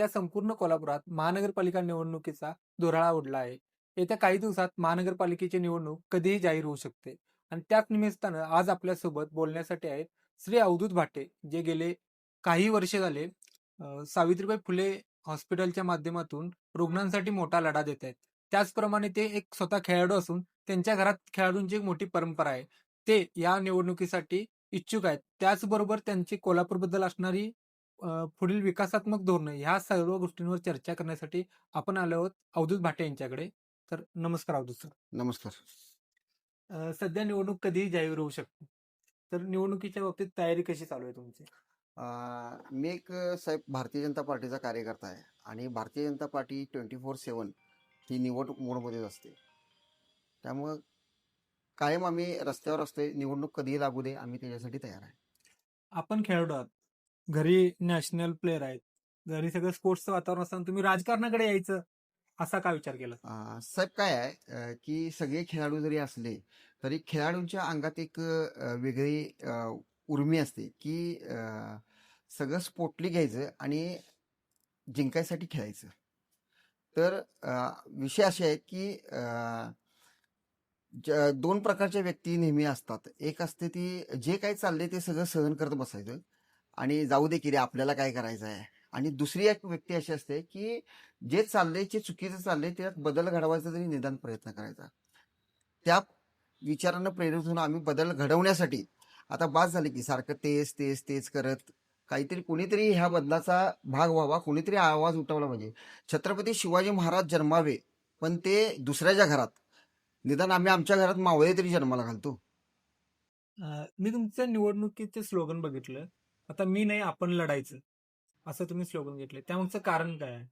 सध्या संपूर्ण कोल्हापुरात महानगरपालिका निवडणुकीचा धुराळा उडला आहे. येत्या काही दिवसात महानगरपालिकेची निवडणूक कधीही जाहीर होऊ शकते. आणि त्याच निमित्तानं आज आपल्यासोबत बोलण्यासाठी आहेत श्री अवधूत भाटे जे गेले काही वर्षे झाले सावित्रीबाई फुले हॉस्पिटलच्या माध्यमातून रुग्णांसाठी मोठा लढा देत आहेत. त्याचप्रमाणे ते एक स्वतः खेळाडू असून त्यांच्या घरात खेळाडूंची एक मोठी परंपरा आहे. ते या निवडणुकीसाठी इच्छुक आहेत. त्याचबरोबर त्यांची कोल्हापूरबद्दल असणारी पुढील विकासात्मक धोरणं ह्या सर्व गोष्टींवर चर्चा करण्यासाठी आपण आलो आहोत अवधूत भाटे यांच्याकडे. तर नमस्कार अवधूत सर. नमस्कार. सध्या निवडणूक कधीही जाहीर होऊ शकते. तर निवडणुकीच्या बाबतीत तयारी कशी चालू आहे तुमची? मी एक साहेब भारतीय जनता पार्टीचा कार्यकर्ता आहे आणि Bharatiya Janata party twenty four seven ही निवडणूक मोडमध्येच असते. त्यामुळं कायम आम्ही रस्त्यावर असतोय निवडणूक कधीही लागू दे आम्ही त्याच्यासाठी तयार आहे. आपण खेळाडू आहात. घरी नॅशनल प्लेअर आहेत. घरी सगळं स्पोर्ट्सचं वातावरण असताना तुम्ही राजकारणाकडे यायचं असा का विचार केला? साहेब काय आहे की सगळे खेळाडू जरी असले तरी खेळाडूंच्या अंगात एक वेगळी उर्मी असते की सगळं स्पोर्टली घ्यायचं आणि जिंकायसाठी खेळायचं. तर विषय असे आहेत की ज- दोन प्रकारच्या व्यक्ती नेहमी असतात. एक असते ती जे काही चाललंय ते सगळं सहन करत बसायचं. आणि जाऊ दे की रे आपल्याला काय करायचं आहे? आणि दुसरी एक व्यक्ती अशी असते की जे चाललंय जे चुकीचं चाललंय त्यात बदल घडवायचा तरी निदान प्रयत्न करायचा. त्या विचारानं प्रेरित होऊन आम्ही बदल घडवण्यासाठी आता बाद झाले की सारखं तेच तेच तेच करत काहीतरी कुणीतरी ह्या बदलाचा भाग व्हावा कुणीतरी आवाज उठवला पाहिजे. छत्रपती शिवाजी महाराज जन्मावे पण ते दुसऱ्याच्या घरात. निदान आम्ही आमच्या घरात मावळे तरी जन्माला घालतो. मी तुमच्या निवडणुकीचे स्लोगन बघितलं. आता मी नाही आपण लढायचं. असं तुम्ही स्लोगन घेतलं त्यामागचं कारण काय आहे?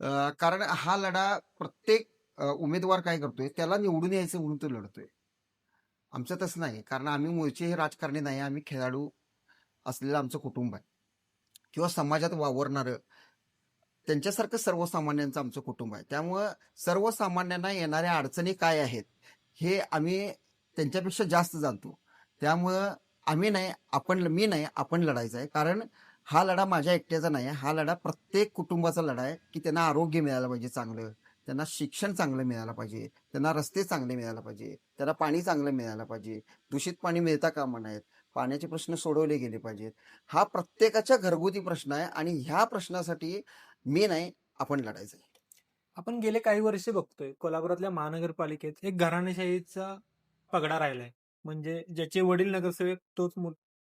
अं, कारण हा लढा प्रत्येक अं, उमेदवार काय करतोय त्याला निवडून यायचं म्हणून तो लढतोय. आमचं तसं नाही. कारण आम्ही मूळचे हे राजकारणी नाही आम्ही खेळाडू असलेलं आमचं कुटुंब आहे. किंवा समाजात वावरणारं त्यांच्यासारखं सर्वसामान्यांचं आमचं कुटुंब आहे. त्यामुळं सर्वसामान्यांना येणाऱ्या अडचणी काय आहेत हे आम्ही त्यांच्यापेक्षा जास्त जाणतो. त्यामुळं आम्ही नाही आपण मी नाही आपण लढायचं आहे. कारण हा लढा माझ्या एकट्याचा नाही आहे. हा लढा प्रत्येक कुटुंबाचा लढा आहे की त्यांना आरोग्य मिळालं पाहिजे चांगलं. त्यांना शिक्षण चांगलं मिळालं पाहिजे. त्यांना रस्ते चांगले मिळायला पाहिजे. त्यांना पाणी चांगलं मिळायला पाहिजे. दूषित पाणी मिळता कामा नाहीत पाण्याचे प्रश्न सोडवले गेले पाहिजेत. हा प्रत्येकाच्या घरगुती प्रश्न आहे आणि ह्या प्रश्नासाठी मी नाही आपण लढायचं आहे. आपण गेले काही वर्ष बघतोय कोल्हापुरातल्या महानगरपालिकेत एक घराणेशाहीचा पगडा राहिलाय. म्हणजे ज्याचे वडील नगरसेवक तोच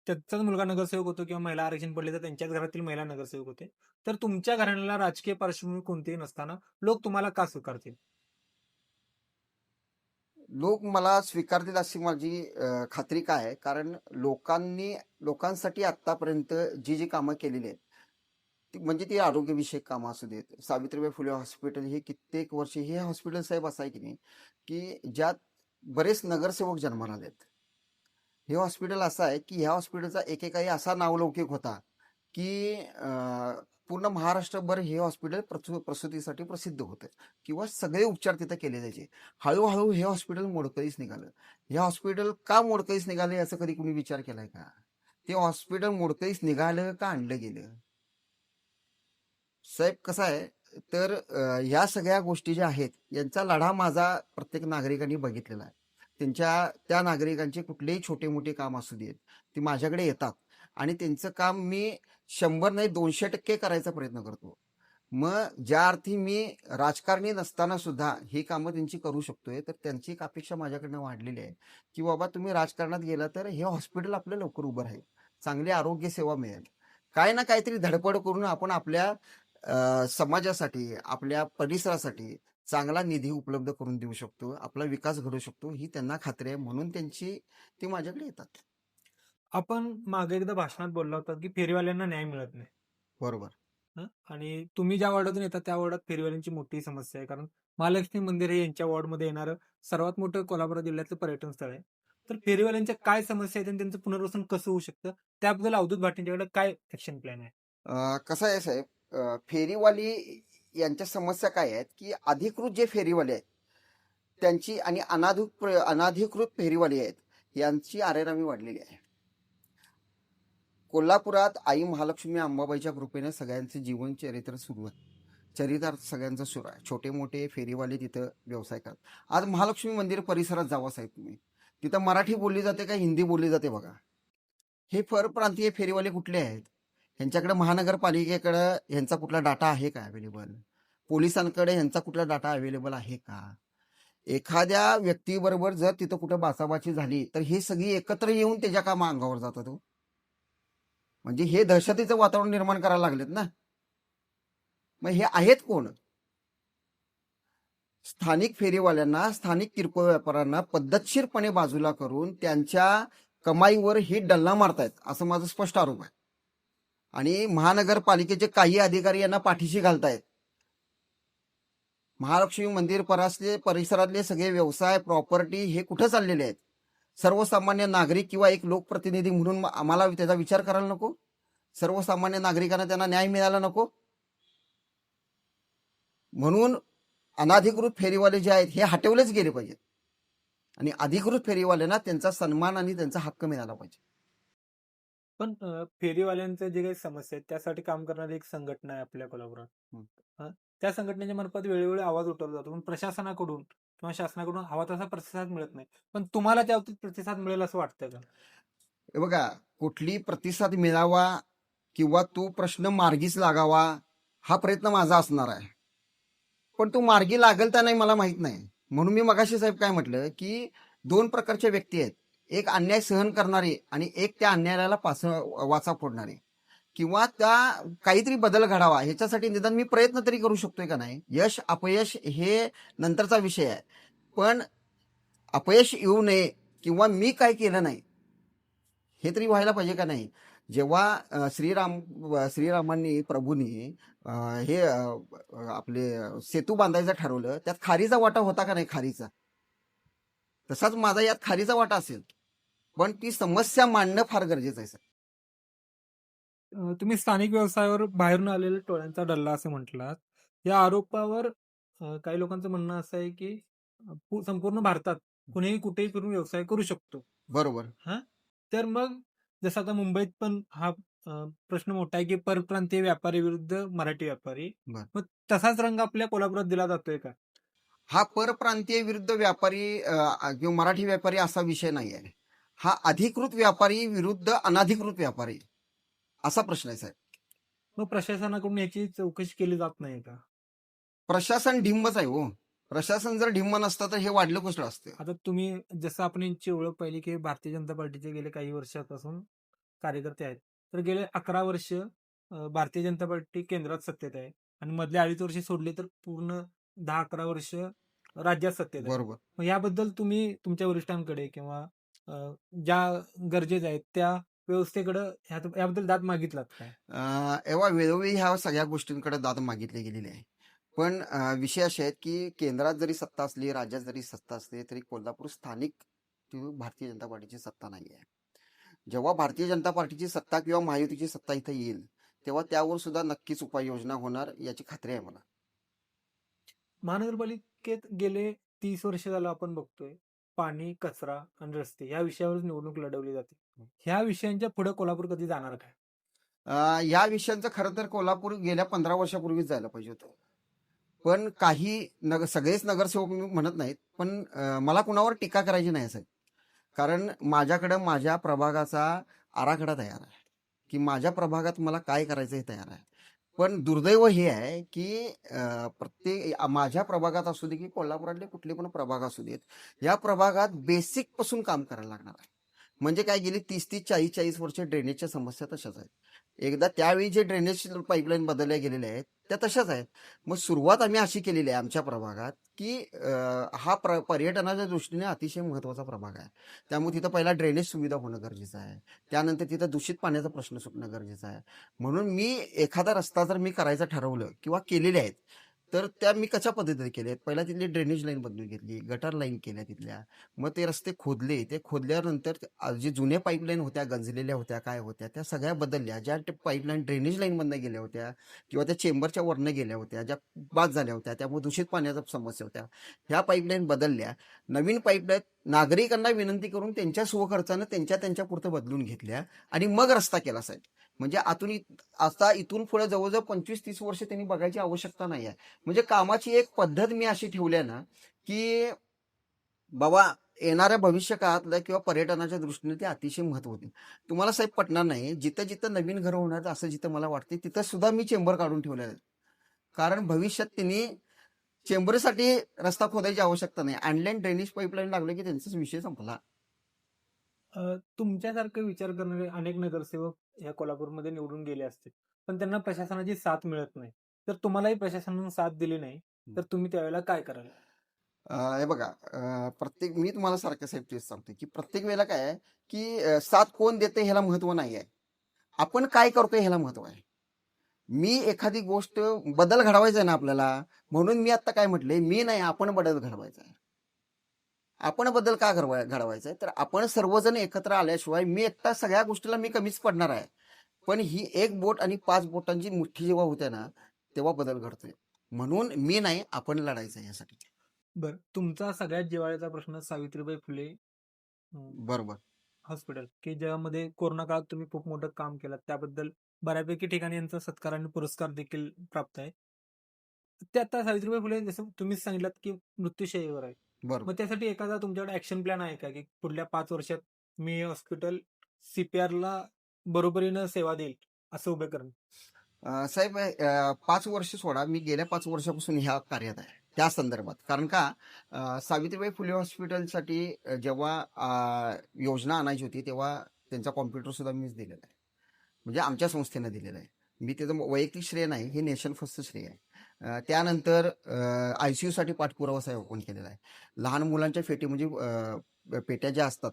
त्याचाच मुलगा नगरसेवक होतो किंवा महिला आरक्षण पडले तर त्यांच्याच घरातील महिला नगरसेवक होते. तर तुमच्या घराण्याला राजकीय पार्श्वभूमी कोणतीही नसताना लोक तुम्हाला का स्वीकारतील? लोक मला स्वीकारतील अशी माझी खात्री काय आहे? कारण लोकांनी लोकांसाठी आतापर्यंत जी जी कामं केलेली आहेत ती म्हणजे ती आरोग्यविषयक कामं असू देत. सावित्रीबाई फुले हॉस्पिटल हे कित्येक वर्षे हे हॉस्पिटल साहेब असं आहे की नाही की ज्यात बरेच नगरसेवक जन्माला आलेत. हे हॉस्पिटल असं आहे की ह्या हॉस्पिटलचा एकेकाळी असा नावलौकिक होता की पूर्ण महाराष्ट्रभर हे हॉस्पिटल प्रसू प्रसूतीसाठी प्रसिद्ध होतं. किंवा सगळे उपचार तिथं केले जायचे. हळूहळू हे हॉस्पिटल मोडकळीस निघालं. हे हॉस्पिटल का मोडकळीस निघालं याचा कधी कुणी विचार केलाय का? ते हॉस्पिटल मोडकळीस निघालं का आणलं गेलं? साहेब कसं आहे? तर ह्या सगळ्या गोष्टी ज्या आहेत यांचा लढा माझा प्रत्येक नागरिकांनी बघितलेला आहे. त्यांच्या त्या नागरिकांचे कुठलेही छोटे मोठे काम असू देत ते माझ्याकडे येतात. आणि त्यांचं काम मी शंभर नाही दोनशे टक्के करायचा प्रयत्न करतो. मग ज्या अर्थी मी राजकारणी नसताना सुद्धा ही कामं त्यांची करू शकतोय तर त्यांची एक अपेक्षा माझ्याकडनं वाढलेली आहे की बाबा तुम्ही राजकारणात गेला तर हे हॉस्पिटल आपलं लवकर उभं राहील चांगली आरोग्य सेवा मिळेल. काय ना काहीतरी धडपड करून आपण आपल्या समाजासाठी आपल्या परिसरासाठी चांगला निधी उपलब्ध करून देऊ शकतो आपला विकास घडू शकतो ही त्यांना खात्री आहे म्हणून त्यांची ते माझ्याकडे येतात. आपण मागे एकदा भाषणात बोलला होता की फेरीवाल्यांना न्याय मिळत नाही. बरोबर. हं? आणि तुम्ही ज्या वॉर्डातून येता त्या वॉर्डात फेरीवाल्यांची मोठी समस्या आहे. कारण महालक्ष्मी मंदिर हे यांच्या वॉर्डमध्ये येणारं सर्वात मोठं कोल्हापूर जिल्ह्यातलं पर्यटन स्थळ आहे. तर फेरीवाल्यांच्या काय समस्या आहेत आणि त्यांचं पुनर्वसन कसं होऊ शकतं? त्याबद्दल अवधूत भाटेंच्याकडे काय ऍक्शन प्लॅन आहे? कसं आहे साहेब? अं, फेरीवाली यांच्या समस्या काय आहेत की अधिकृत जे फेरीवाले आहेत त्यांची आणि अनाधिक अनाधिकृत फेरीवाले आहेत यांची आरेरामी वाढलेली आहे. कोल्हापुरात आई महालक्ष्मी अंबाबाईच्या कृपेने सगळ्यांचे जीवन चरित्र सुरू आहे. चरितार्थ सगळ्यांचं सुरू आहे. छोटे मोठे फेरीवाले तिथं व्यवसाय करतात. आज महालक्ष्मी मंदिर परिसरात जावा साहेब तुम्ही. तिथं मराठी बोलली जाते का हिंदी बोलली जाते बघा. हे परप्रांतीय फेरीवाले कुठले आहेत? ह्यांच्याकडे महानगरपालिकेकडं ह्यांचा कुठला डाटा आहे का अवेलेबल पोलिसांकडे ह्यांचा कुठला डाटा अवेलेबल आहे का? एखाद्या व्यक्तीबरोबर जर तिथं कुठं बाचाबाची झाली तर हे सगळी एकत्र येऊन त्याच्या कामा अंगावर जातो तो. म्हणजे हे दहशतीचं वातावरण निर्माण करायला लागलेत ना. मग हे आहेत कोण? स्थानिक फेरीवाल्यांना स्थानिक किरकोळ व्यापाऱ्यांना पद्धतशीरपणे बाजूला करून त्यांच्या कमाईवर हे डल्ला मारतायत असं माझं स्पष्ट आरोप आहे. आणि महानगरपालिकेचे काही अधिकारी यांना पाठीशी घालतायत. महालक्ष्मी मंदिर परासले परिसरातले सगळे व्यवसाय प्रॉपर्टी हे कुठं चाललेले आहेत? सर्वसामान्य नागरिक किंवा एक लोकप्रतिनिधी म्हणून आम्हाला त्याचा विचार करायला नको? सर्वसामान्य नागरिकांना त्यांना न्याय मिळाला नको? म्हणून अनाधिकृत फेरीवाले जे आहेत हे हटवलेच गेले पाहिजेत. आणि अधिकृत फेरीवाल्यांना त्यांचा सन्मान आणि त्यांचा हक्क मिळाला पाहिजे. पण अ, फेरीवाल्यांच्या जे काही समस्या आहेत त्यासाठी काम करणारी एक संघटना आहे आपल्या कोल्हापुरात. हं. त्या संघटनेच्या मार्फत वेळोवेळी आवाज उठवला जातो. पण प्रशासनाकडून किंवा शासनाकडून हवा तसा प्रतिसाद मिळत नाही. पण तुम्हाला त्या बाबतीत प्रतिसाद मिळेल असं वाटतं का? हे बघा कुठली प्रतिसाद मिळावा किंवा तो प्रश्न मार्गीच लागावा हा प्रयत्न माझा असणार आहे. पण तो मार्गी लागेल का नाही मला माहीत नाही. म्हणून मी मगाशी साहेब काय म्हटलं की दोन प्रकारच्या व्यक्ती आहेत. एक अन्याय सहन करणारे आणि एक त्या अन्यायाला पास वाचा फोडणारे. किंवा त्या काहीतरी बदल घडावा ह्याच्यासाठी निदान मी प्रयत्न तरी करू शकतोय का नाही? यश अपयश हे नंतरचा विषय आहे. पण अपयश येऊ नये किंवा मी काय केलं नाही हे तरी व्हायला पाहिजे का नाही? जेव्हा श्रीराम श्रीरामांनी प्रभूंनी हे आपले सेतू बांधायचं ठरवलं त्यात खारीचा वाटा होता का नाही खारीचा? तसाच माझा यात खारीचा वाटा असेल. पण ती समस्या मांडणं फार गरजेचं आहे सर तुम्ही स्थानिक व्यवसायावर बाहेरून आलेल्या टोळ्यांचा डल्ला असं म्हटलात. या आरोपावर अ, काही लोकांचं म्हणणं असं आहे की अ, पू- संपूर्ण भारतात कुणीही कुठेही फिरून व्यवसाय करू शकतो. बरोबर. तर मग जसं आता मुंबईत पण हा अ, प्रश्न मोठा आहे की परप्रांतीय व्यापारी विरुद्ध मराठी व्यापारी. बर. मग तसाच रंग आपल्या कोल्हापुरात दिला जातोय का? हा परप्रांतीय विरुद्ध व्यापारी किंवा मराठी व्यापारी असा विषय नाही आहे हा अधिकृत व्यापारी विरुद्ध अनधिकृत व्यापारी. असा प्रश्न आहे साहेब. मग प्रशासनाकडून याची चौकशी केली जात नाही का? प्रशासन ढिम्मच आहे हो. प्रशासन जर ढिम्म नसतं तर हे वाढलं कुठलं असतं? आता तुम्ही जसं आपण यांची ओळख पाहिली की भारतीय जनता पार्टीचे गेले काही वर्षापासून कार्यकर्ते आहेत. तर गेले अकरा वर्ष भारतीय जनता पार्टी केंद्रात सत्तेत आहे. आणि मधले अडीच वर्ष सोडले तर पूर्ण दहा अकरा वर्ष राज्यात सत्तेत आहे. बरोबर. मग याबद्दल तुम्ही तुमच्या वरिष्ठांकडे किंवा अ, ज्या गरजेच्या आहेत त्या व्यवस्थेकडे याबद्दल दाद मागितलात काय? अं, एव्हा वेळोवेळी ह्या सगळ्या गोष्टींकडे दाद मागितले गेलेले आहे. पण अं, विषय असे आहेत की केंद्रात जरी सत्ता असली राज्यात जरी सत्ता असली तरी कोल्हापूर स्थानिक ती भारतीय जनता पार्टीची सत्ता नाही आहे. जेव्हा भारतीय जनता पार्टीची सत्ता किंवा महायुतीची सत्ता इथं येईल तेव्हा त्यावर सुद्धा नक्कीच उपाययोजना होणार याची खात्री आहे मला. महानगरपालिकेत गेले तीस वर्ष झालं आपण बघतोय पाणी कचरा आणि रस्ते या विषयावर निवडणूक लढवली जाते. ह्या विषयांच्या पुढे कोल्हापूर कधी जाणार काय? या विषयांचं खरं तर कोल्हापूर गेल्या पंधरा वर्षापूर्वीच जायला पाहिजे होतं. पण काही नग सगळेच नगरसेवक मी म्हणत नाहीत पण मला कुणावर टीका करायची नाही साहेब कारण माझ्याकडं माझ्या प्रभागाचा आराखडा तयार आहे. की माझ्या प्रभागात मला काय करायचं हे तयार आहे. पण दुर्दैव हे आहे की प्रत्येक माझ्या प्रभागात असू दे की कोल्हापुरातले कुठले पण प्रभाग असू देत या प्रभागात बेसिकपासून काम करायला लागणार आहे. म्हणजे काय गेली तीस तीस चाळीस चाळीस वर्ष ड्रेनेजच्या समस्या तशाच आहेत. एकदा त्यावेळी जे ड्रेनेज पाईपलाईन बदलल्या गेलेल्या आहेत त्या तशाच आहेत. मग सुरुवात आम्ही अशी केलेली आहे आमच्या प्रभागात की हा प्र पर्यटनाच्या दृष्टीने अतिशय महत्त्वाचा प्रभाग आहे. त्यामुळे तिथं पहिला ड्रेनेज सुविधा होणं गरजेचं आहे. त्यानंतर तिथं दूषित पाण्याचा प्रश्न सुटणं गरजेचं आहे. म्हणून मी एखादा रस्ता जर मी करायचं ठरवलं किंवा केलेले आहेत तर त्या मी कशा पद्धतीने केल्या? पहिला तिथली ड्रेनेज लाईन बदलून घेतली गटार लाईन केल्या तिथल्या. मग ते रस्ते खोदले. ते खोदल्यानंतर जे जुन्या पाईपलाईन होत्या गंजलेल्या होत्या काय होत्या त्या सगळ्या बदलल्या. ज्या पाईपलाईन ड्रेनेज लाईनमधनं गेल्या होत्या किंवा त्या चेंबरच्या वरनं गेल्या होत्या ज्या बाद झाल्या होत्या त्यामुळे दूषित पाण्याच्या समस्या होत्या ह्या पाईपलाईन बदलल्या. नवीन पाईपलाईन नागरिकांना विनंती करून त्यांच्या स्वखर्चानं त्यांच्या त्यांच्या पुरतं बदलून घेतल्या आणि मग रस्ता केला साहेब. म्हणजे आतून आता इथून पुढे जवळजवळ पंचवीस तीस वर्ष त्यांनी बघायची आवश्यकता नाही आहे. म्हणजे कामाची एक पद्धत मी अशी ठेवली आहे ना की बाबा येणाऱ्या भविष्य काळातल्या किंवा पर्यटनाच्या दृष्टीने ते अतिशय महत्त्वाचे तुम्हाला साहेब पटणार नाही जिथं जिथं नवीन घर होणार असं जिथं मला वाटते तिथं सुद्धा मी चेंबर काढून ठेवले आहे. कारण भविष्यात त्यांनी चेंबरसाठी रस्ता खोदायची आवश्यकता नाही. अँडलाईन ड्रेनेज पाईपलाईन लागलं की त्यांचाच विषय संपला. तुमच्यासारखे विचार करणारे अनेक नगरसेवक या कोल्हापूरमध्ये निवडून गेले असतील. पण त्यांना प्रशासनाची साथ मिळत नाही. तर तुम्हालाही प्रशासनानं साथ दिली नाही. तर तुम्ही त्यावेळेला काय कराल? अं, हे बघा प्रत्येक मी तुम्हाला सारखं साहेब तेच सांगतो की प्रत्येक वेळेला काय आहे की साथ कोण देते ह्याला महत्त्व नाही आहे. आपण काय करतोय ह्याला महत्त्व आहे. मी एखादी गोष्ट बदल घडवायचा आहे ना आपल्याला म्हणून मी आता काय म्हटले मी नाही आपण बदल घडवायचा आहे. आपण बदल का घडवाय घडवायचा आहे तर आपण सर्वजण एकत्र आल्याशिवाय मी एकटा सगळ्या गोष्टीला मी कमीच पडणार आहे. पण ही एक बोट आणि पाच बोटांची मुठ्ठी जेव्हा होते ना तेव्हा बदल घडतोय. म्हणून मी नाही आपण लढायचं यासाठी. बर. तुमचा सगळ्यात जिव्हाळ्याचा प्रश्न सावित्रीबाई फुले बरोबर. हॉस्पिटल की ज्यामध्ये कोरोना काळात तुम्ही खूप मोठं काम केलं. त्याबद्दल बऱ्यापैकी ठिकाणी यांचा सत्कार आणि पुरस्कार देखील प्राप्त आहे. ते आता सावित्रीबाई फुले जसं तुम्हीच सांगितलं की मृत्यूशयीवर आहे. बरोबर. मग त्यासाठी एखादा तुमच्याकडे ऍक्शन प्लॅन आहे का? की पुढल्या पाच वर्षात मी हॉस्पिटल सीपीआर ला बरोबरीनं सेवा देईल असं उभे करणं अं, साहेब अं, पाच वर्ष सोडा. मी गेल्या पाच वर्षापासून ह्या कार्यात आहे. त्या संदर्भात. कारण का अं, सावित्रीबाई फुले हॉस्पिटलसाठी अं, जेव्हा अं, योजना आणायची होती तेव्हा त्यांचा कॉम्प्युटर सुद्धा मीच दिलेला आहे. म्हणजे आमच्या संस्थेनं दिलेला आहे. मी त्याचं वैयक्तिक श्रेय नाही हे नेशन फर्स्ट श्रेय आहे. त्यानंतर आय सी यूसाठी पाठपुरावा साहेब ओपन केलेला आहे. लहान मुलांच्या फेटी म्हणजे पेट्या ज्या असतात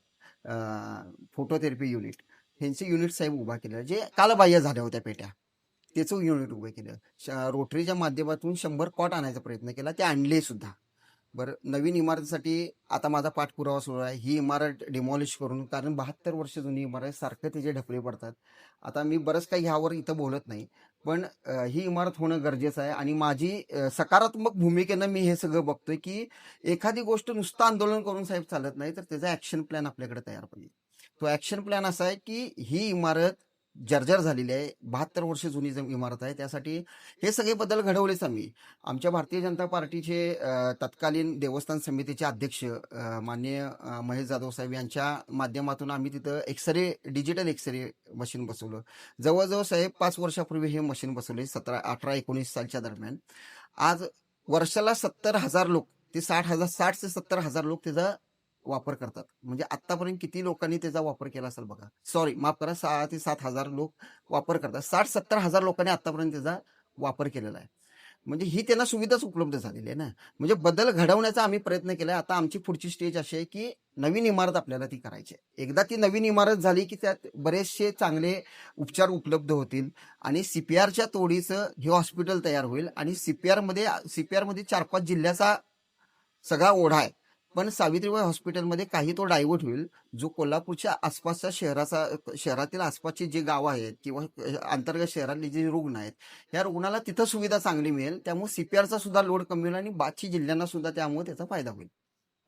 फोटोथेरपी युनिट ह्यांचे युनिट साहेब उभा केलेलं आहे, जे कालबाह्य झाल्या होत्या पेट्या त्याचं युनिट उभं केलं. श- रोटरीच्या माध्यमातून शंभर कॉट आणायचा प्रयत्न केला ते आणले सुद्धा. बरं नवीन इमारतीसाठी आता माझा पाठपुरावा सुरू आहे. ही इमारत डिमॉलिश करून कारण बहात्तर वर्ष जुनी इमारत सारखं त्याचे ढपले पडतात. आता मी बरंच काही ह्यावर इथं बोलत नाही पण ही इमारत होणं गरजेचं आहे आणि माझी सकारात्मक भूमिकेनं मी हे सगळं बघतोय की एखादी गोष्ट नुसतं आंदोलन करून साहेब चालत नाही तर त्याचा ऍक्शन प्लॅन आपल्याकडे तयार पाहिजे. तो ऍक्शन प्लॅन असा आहे की ही इमारत जर्जर झालेली आहे. बहात्तर वर्ष जुनी जम- इमारत आहे. त्यासाठी हे सगळे बदल घडवलेच आम्ही. आमच्या भारतीय जनता पार्टीचे तत्कालीन देवस्थान समितीचे अध्यक्ष माननीय महेश जाधव साहेब यांच्या माध्यमातून आम्ही तिथं एक्सरे डिजिटल एक्सरे मशीन बसवलं. जवळजवळ साहेब पाच वर्षापूर्वी हे मशीन बसवले सतरा अठरा एकोणीस सालच्या दरम्यान. आज वर्षाला सत्तर हजार लोक ते साठ हजार साठ ते सत्तर हजार लोक त्याचा वापर करतात. म्हणजे आतापर्यंत किती लोकांनी त्याचा वापर केला असेल बघा. सॉरी माफ करा सहा ते सात हजार लोक वापर करतात. साठ सत्तर हजार लोकांनी आतापर्यंत त्याचा वापर केलेला आहे. म्हणजे ही त्यांना सुविधाच उपलब्ध झालेली आहे ना. म्हणजे बदल घडवण्याचा आम्ही प्रयत्न केला आता आमची पुढची स्टेज अशी आहे की नवीन इमारत आपल्याला ती करायची आहे. एकदा ती नवीन इमारत झाली की त्यात बरेचसे चांगले उपचार उपलब्ध होतील आणि सीपीआरच्या तोडीचं हे हॉस्पिटल तयार होईल आणि सीपीआरमध्ये सीपीआरमध्ये चार पाच जिल्ह्याचा सगळा ओढा आहे. पण सावित्रीबाई हॉस्पिटलमध्ये काही तो डायव्हर्ट होईल जो कोल्हापूरच्या आसपासच्या शहराचा शहरातील आसपासची जी गावं आहेत किंवा अंतर्गत शहरातले जे रुग्ण आहेत या रुग्णाला तिथं सुविधा चांगली मिळेल त्यामुळे सीपीआरचा सुद्धा लोड कमी होईल आणि बाकी जिल्ह्यांना सुद्धा त्यामुळे त्याचा फायदा होईल.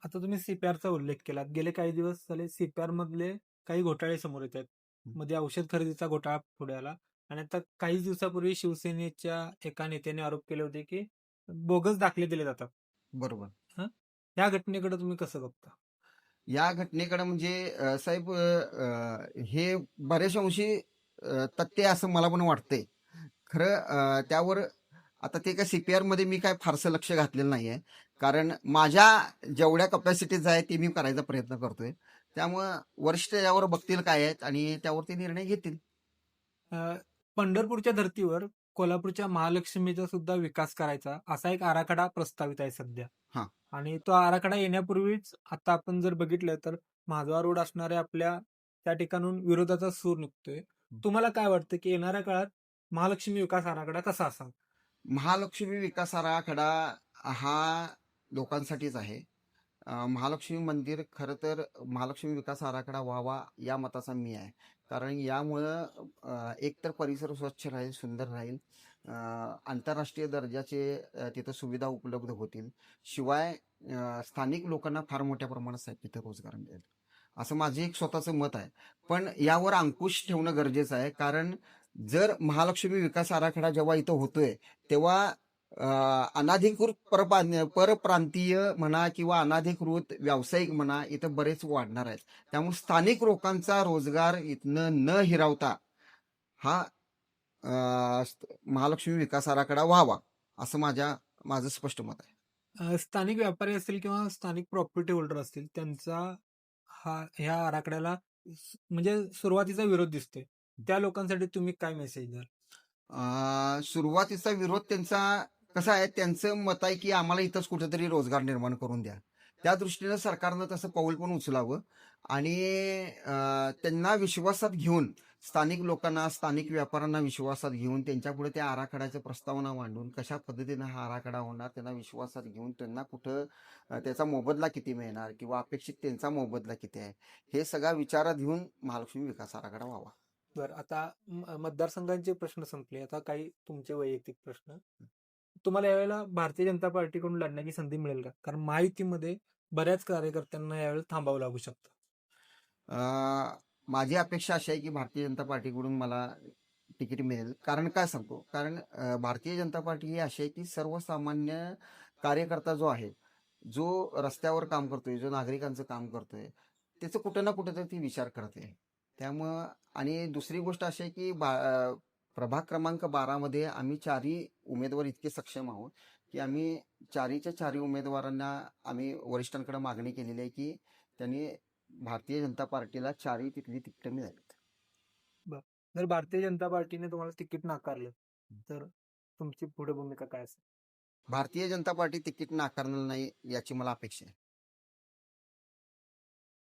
आता तुम्ही सीपीआरचा उल्लेख केला गेले काही दिवस झाले सीपीआर मधले काही घोटाळे समोर येत आहेत मध्ये औषध खरेदीचा घोटाळा पुढे आला आणि आता काही दिवसापूर्वी शिवसेनेच्या एका नेत्याने आरोप केले होते की बोगस दाखले दिले जातात. बरोबर. या घटनेकडे तुम्ही कसं बघता? या घटनेकडे म्हणजे अं, साहेब अं, हे बऱ्याचशा अंशी अं, तथ्य आहे असं मला पण वाटतंय. खरं अं, त्यावर आता ते काय सीपीआरमध्ये मी काय फारसं लक्ष घातलेलं नाहीये. कारण माझ्या जेवढ्या कपॅसिटीज आहे ते मी करायचा प्रयत्न करतोय. त्यामुळं वरिष्ठ यावर बघतील काय आहेत आणि त्यावरती निर्णय घेतील. अं, पंढरपूरच्या धर्तीवर कोल्हापूरच्या महालक्ष्मीचा सुद्धा विकास करायचा असा एक आराखडा प्रस्तावित आहे सध्या. हा. आणि तो आराखडा येण्यापूर्वीच आता आपण जर बघितलं तर महाद्वार रोड असणाऱ्या आपल्या त्या ठिकाणून विरोधाचा सूर निघतोय. तुम्हाला काय वाटतं की येणाऱ्या काळात महालक्ष्मी विकास आराखडा कसा असावा? महालक्ष्मी विकास आराखडा हा लोकांसाठीच आहे. महालक्ष्मी मंदिर खरं तर महालक्ष्मी विकास आराखडा व्हावा या मताचा मी आहे. कारण यामुळं एकतर परिसर स्वच्छ राहील सुंदर राहील आंतरराष्ट्रीय दर्जाचे तिथं सुविधा उपलब्ध होतील. शिवाय स्थानिक लोकांना फार मोठ्या प्रमाणात सा- तिथं रोजगार मिळेल. असं माझे एक स्वतःचं मत आहे. पण यावर अंकुश ठेवणं गरजेचं आहे. कारण जर महालक्ष्मी विकास आराखडा जेव्हा इथं होतोय तेव्हा अनाधिकृत परप्रा- परप्रांतीय म्हणा किंवा अनाधिकृत व्यावसायिक म्हणा इथं बरेच वाढणार आहेत. त्यामुळे स्थानिक लोकांचा रोजगार इथनं न हिरावता हा महालक्ष्मी विकास आराखडा व्हावा असं माझ्या माझं स्पष्ट मत आहे. स्थानिक व्यापारी असतील किंवा स्थानिक प्रॉपर्टी होल्डर असतील त्यांचा हा ह्या आराखड्याला म्हणजे सुरुवातीचा विरोध दिसतोय. त्या लोकांसाठी तुम्ही काय मेसेज द्याल? सुरुवातीचा विरोध त्यांचा कसा आहे त्यांचं मत आहे की आम्हाला इथंच कुठेतरी रोजगार निर्माण करून द्या. त्या दृष्टीनं सरकारनं तसं पाऊल पण उचलावं आणि त्यांना विश्वासात घेऊन स्थानिक लोकांना स्थानिक व्यापाऱ्यांना विश्वासात घेऊन त्यांच्यापुढे त्या आराखड्याचं प्रस्तावना मांडून कशा पद्धतीनं हा आराखडा होणार त्यांना विश्वासात घेऊन त्यांना कुठं त्याचा मोबदला किती मिळणार किंवा अपेक्षित त्यांचा मोबदला किती आहे हे सगळा विचारात घेऊन महालक्ष्मी विकास आराखडा व्हावा. बरं आता मतदारसंघांचे प्रश्न संपले. आता काही तुमचे वैयक्तिक प्रश्न. तुम्हाला यावेळेला भारतीय जनता पार्टीकडून लढण्याची संधी मिळेल का? कारण महायुतीमध्ये बऱ्याच कार्यकर्त्यांना यावेळेला थांबावं लागू शकतं. माझी अपेक्षा अशी आहे की भारतीय जनता पार्टीकडून मला तिकीट मिळेल. कारण काय सांगतो? कारण भारतीय जनता पार्टी ही अशी आहे की सर्वसामान्य कार्यकर्ता जो आहे जो रस्त्यावर काम करतोय जो नागरिकांचं काम करतोय त्याचं कुठं ना कुठं तरी ती विचार करते. त्यामुळं आणि दुसरी गोष्ट अशी आहे की बा प्रभाग क्रमांक बारामध्ये आम्ही चारही उमेदवार इतके सक्षम आहोत की आम्ही चारीच्या चारही उमेदवारांना आम्ही वरिष्ठांकडे मागणी केलेली आहे की त्यांनी भारतीय जनता पार्टीला चारही तिथली तिकीटं मिळालीत जर भारतीय जनता पार्टीने तुम्हाला तिकीट नाकारलं तर तुमची पुढे भूमिका काय असेल? भारतीय जनता पार्टी तिकीट नाकारणार नाही याची मला अपेक्षा आहे.